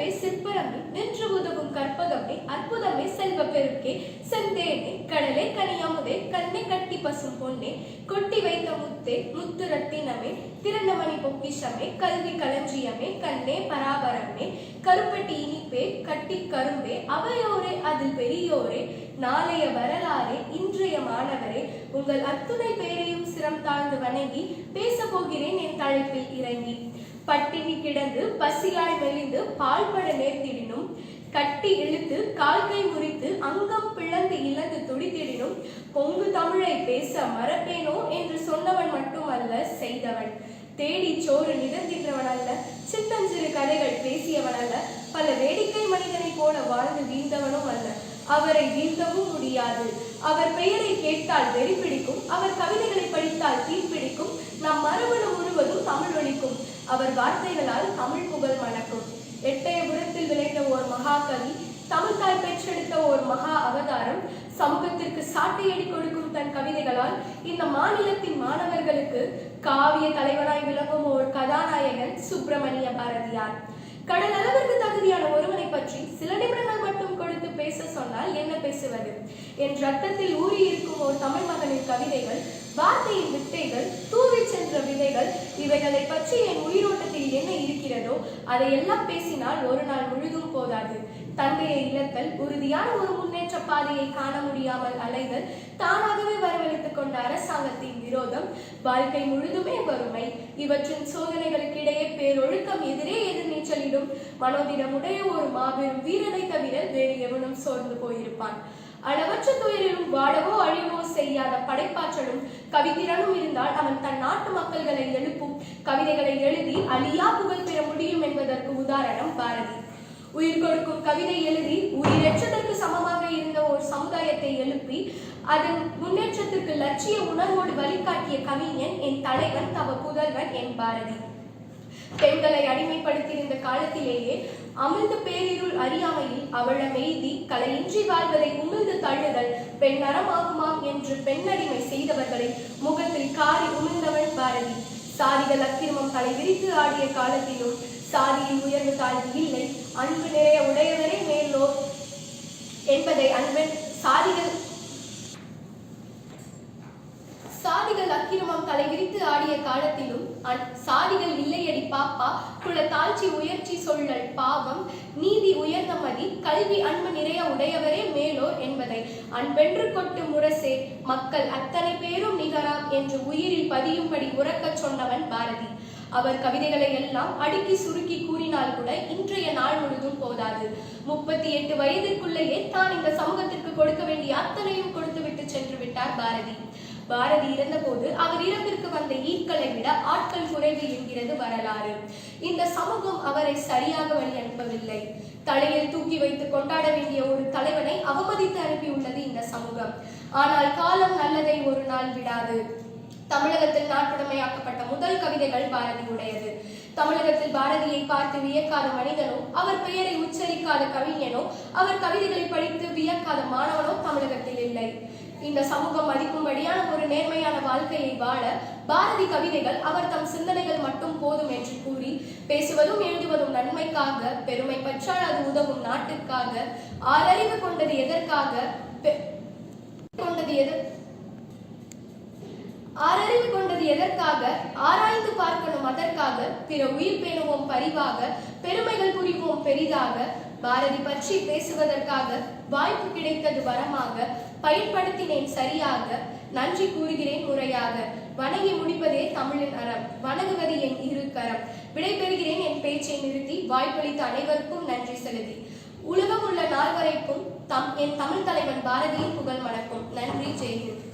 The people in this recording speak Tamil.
நிலவே சிற்பரமே நின்று உதவும் கற்பகமே அற்புதமே செல்வ பெருக்கே செந்தேனே கடலே கனியாமுதே கண்ணை கட்டி பசும் பொன்னே. கொட்டி வைத்த முத்தே முத்து ரத்தினமே திறனமணி பொக்கிஷமே கல்வி களஞ்சியமே கண்ணே பராபரமே. கருப்பட்டி இனிப்பே கட்டி கரும்பே அவையோரே அதில் பெரியோரே. நாளைய வரலாறே இன்றைய மாணவரே. உங்கள் அத்துணை பேரையும் சிரம் தாழ்ந்து வணங்கி பேச போகிறேன் என் தலைப்பில் இறங்கி. பட்டினி கிடந்து பசியாய் மெலிந்து பால்பட நேர்த்திடினும் கட்டி இழுத்து கால்கை முறித்து அங்கம் பிளந்து இழந்து துடித்திடினும் கொங்கு தமிழை பேச மறப்பேனோ என்று சொன்னவன் மட்டுமல்ல செய்தவன். தேடி சோறு நிறந்தின்றவன் அல்ல சின்னஞ்சிறு கதைகள் பேசியவன் அல்ல பல வேடிக்கை மனிதனைப் போல வாழ்ந்து வீழ்ந்தவனும் அல்ல. அவரை வீழ்த்தவும் முடியாது. அவர் பெயரை கேட்டால் வெறி பிடிக்கும் அவர் கவிதைகளை படித்தால் தீப்பிடிக்கும். நம் மரபணு ஒருவர் தமிழ் அவர் வார்த்தைகளால் தமிழ் புகழ் மணக்கும் எட்டயபுரத்தில் விளைந்த ஓர் மகாகவி தமிழ் தாய் பெற்றெடுத்த ஓர் மகா அவதாரம் சமூகத்திற்கு சாட்டையடி கொடுக்கும் தன் கவிதைகளால் இந்த மாநிலத்தின் மாணவர்களுக்கு காவிய தலைவனாய் விளங்கும் ஓர் கதாநாயகன் சுப்பிரமணிய பாரதியார். கடல் அளவிற்கு தகுதியான ஒருவனை பற்றி சில நிமிடங்கள் மட்டும் கொடுத்து பேச சொன்னால் என்ன பேசுவது? என் ரத்தத்தில் ஊறி இருக்கும் ஒரு தமிழ் மகனின் கவிதைகள் வார்த்தையின் வித்தைகள் தூவி சென்ற விதைகள் இவைகளை பற்றி என் உயிரோட்டத்தில் என்ன இருக்கிறதோ அதையெல்லாம் பேசினால் ஒரு நாள் முழுதும் போதாது. தந்தையை இழத்தல் உறுதியான ஒரு முன்னேற்ற பாதையை காண முடியாமல் அலைதல் தானாகவே வரவழைத்துக் கொண்ட அரசாங்கத்தின் விரோதம் வாழ்க்கை முழுதுமே வறுமை. இவற்றின் சோதனைகளுக்கிடையே பேரொழுக்கம் எதிரே எதிர்நீச்சலிடும் மனோதிடமுடைய ஒரு மாபெரும் வீரனை தவிர வேறு எவனும் சோர்ந்து போயிருப்பான். அளவற்ற துயரிலும் வாடவோ அழிவோ செய்யாத படைப்பாற்றலும் கவித்திறனும் இருந்தால் அவன் தன் நாட்டு மக்கள்களை எழுப்பும். கவிதைகளை எழுதி அழியா புகழ் பெற முடியும் என்பதற்கு உதாரணம் பாரதி. உயிர் கொடுக்கும் கவிதை எழுதி உயிரற்றதற்கு சமமாக இருந்த ஒரு சமுதாயத்தை எழுப்பி அதன் முன்னேற்றத்திற்கு லட்சிய உணர்வோடு வழிகாட்டிய கவிஞன் என் தலைவன் தவ புதல்வன் என் பாரதி. பெண்களை அடிமைப்படுத்தியிருந்த காலத்திலேயே அமிழ்ந்த பேரிருள் அறியாமையில் அவள மெய்தி கலையின்றி வாழ்வதை உமிழ்ந்து தள்ளுதல் பெண் நரமாகுமாம் என்று பெண்ணடிமை செய்தவர்களை முகத்தில் காரி உமிழ்ந்தவன் பாரதி. சாதிகள் அக்கிரமம் தலை விரித்து ஆடிய காலத்திலும் சாதியின் உயர்வு தாழ்வு இல்லை. அன்பு நிறைய உடையவரே மேலோர் என்பதை அன்பன் சாதிகள் சாதிகள் அக்கிரமம் தலைவிரித்து ஆடிய காலத்திலும் சாதிகள் இல்லையடி பாப்பா குல தாழ்ச்சி உயர்ச்சி சொல்லல் பாவம் நீதி உயர்ந்த மதி கல்வி அன்பு நிறைய உடையவரே மேலோர் என்பதை அன்பென்று கொட்டு முரசே மக்கள் அத்தனை பேரும் நிகராம் என்று உயிரில் பதியும்படி உறக்கச் சொன்னவன் பாரதி. அவர் கவிதைகளை எல்லாம் அடுக்கி சுருக்கி கூறினால் கூட இன்றைய நாள் முழுதும் போதாது. முப்பத்தி எட்டு வயதிற்குள்ளேயே தான் இந்த சமூகத்திற்கு கொடுக்க வேண்டிய அத்தனையும் கொடுத்து விட்டு சென்று விட்டார் பாரதி. பாரதி இறந்தபோது அவர் இறப்பிற்கு வந்த ஈக்களை விட ஆட்கள் குறைவு என்கிறது வரலாறு. இந்த சமூகம் அவரை சரியாக வழி அனுப்பவில்லை. தலையில் தூக்கி வைத்து கொண்டாட வேண்டிய ஒரு தலைவனை அவமதித்து அனுப்பியுள்ளது இந்த சமூகம். ஆனால் காலம் நல்லதை ஒரு நாள் விடாது. தமிழகத்தில் நாட்டுடைமையாக்கப்பட்ட முதல் கவிதைகள் பாரதியுடையது. தமிழகத்தில் பாரதியை பார்த்து வியக்காத மனிதனோ அவர் பெயரை உச்சரிக்காத கவிஞனோ அவர் கவிதைகளை படித்து வியக்காத மாணவனோ தமிழகத்தில் இல்லை. இந்த சமூகம் மதிக்கும்படியான ஒரு நேர்மையான வாழ்க்கையை வாழ பாரதி கவிதைகள் அவர் தம் சிந்தனைகள் மட்டும் போதும் என்று கூறி பேசுவதும் எழுதுவதும் நன்மைக்காக பெருமை பற்றால் அது உதவும் நாட்டிற்காக ஆறறிவு கொண்டது எதற்காக பெ- கொண்டது எதற்கு ஆறறிவு கொண்டது எதற்காக? ஆராய்ந்து பார்க்கணும் அதற்காக. பிற உயிர் பேணுவோம் பரிவாக பெருமைகள் புரிவோம் பெரிதாக. பாரதி பற்றி பேசுவதற்காக வாய்ப்பு கிடைத்தது வரமாக. பயன்படுத்தினேன் சரியாக. நன்றி கூறுகிறேன் முறையாக. வணங்கி முடிப்பதே தமிழின் அறம். வணங்குவது என் இரு கரம். விடைபெறுகிறேன் என் பேச்சை நிறுத்தி. வாய்ப்பளித்த அனைவருக்கும் நன்றி செலுத்தி. உலகம் உள்ள நால்வரைக்கும் தம் என் தமிழ் தலைவன் பாரதியின் புகழ் மணக்கும். நன்றி ஜெயஹிந்த்.